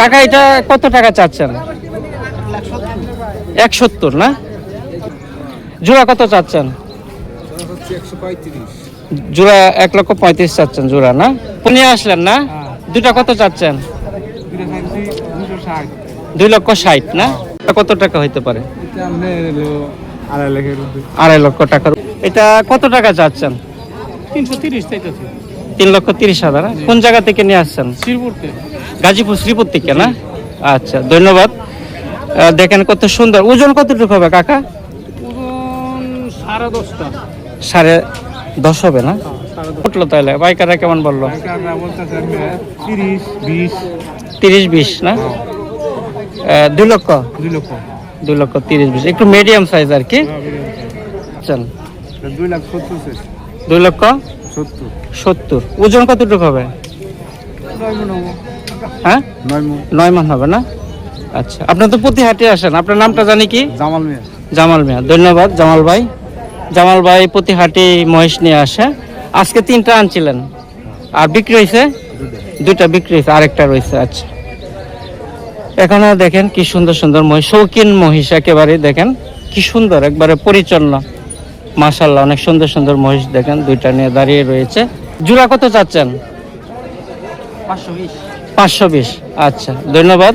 কাকা এটা কত টাকা চাচ্ছেন? এক সত্তর না? জোড়া কত চাচ্ছেন? জোড়া এক লক্ষ পঁয়ত্রিশ চাচ্ছেন জোড়া না? নিয়ে আসলেন না? দুটা কত চাচ্ছেন? দুই লক্ষ ষাট না? কত টাকা হইতে পারে? আড়াই লক্ষ টাকা। এটা কত টাকা চাচ্ছেন? তিনশো তিরিশ তিন লক্ষ তিরিশ হাজার? কোন জায়গা থেকে নিয়ে আসছেন? শ্রীপুরতে গাজীপুর শ্রীপুর থেকে না? আচ্ছা ধন্যবাদ। দেখেন কত সুন্দর। ওজন কতটুকু হবে কাকা? সাড়ে দশটা। সাড়ে দশ হবে না? উঠল তাহলে। বাইকাররা কেমন বলল? তিরিশ বিশ। না? আহ, দুই লক্ষ? দুই লক্ষ। দুই লক্ষ তিরিশ বিশ। একটু মিডিয়াম সাইজ আর কি? চল। দুই লাখ সত্তর দুই লক্ষ? সত্তর। সত্তর। ওজন কতটুকু হব। হ্যাঁ? নয় মন। হবে না? আচ্ছা আপনার তো প্রতি হাটে আসেন। আপনার নামটা জানি কি? জামাল মিয়া। জামাল মিয়া। ধন্যবাদ জামাল ভাই। জামাল ভাই প্রতি হাটে মহিষ নিয়ে আসে। আজকে তিনটা আনছিলেন। আর বিক্রি হয়েছে? দুইটা বিক্রি হয়েছে আরেকটা রয়েছে আচ্ছা। এখানে দেখেন কি সুন্দর সুন্দর মহিষ শৌখিন মহিষ একেবারে দেখেন। কি সুন্দর একবারে পরিচ্ছন্ন। মাশাল্লাহ অনেক সুন্দর সুন্দর মহিষ দেখেন দুইটা নিয়ে দাঁড়িয়ে রয়েছে। জোড়া কত চাচ্ছেন? পাঁচশো বিশ। পাঁচশো বিশ। আচ্ছা ধন্যবাদ।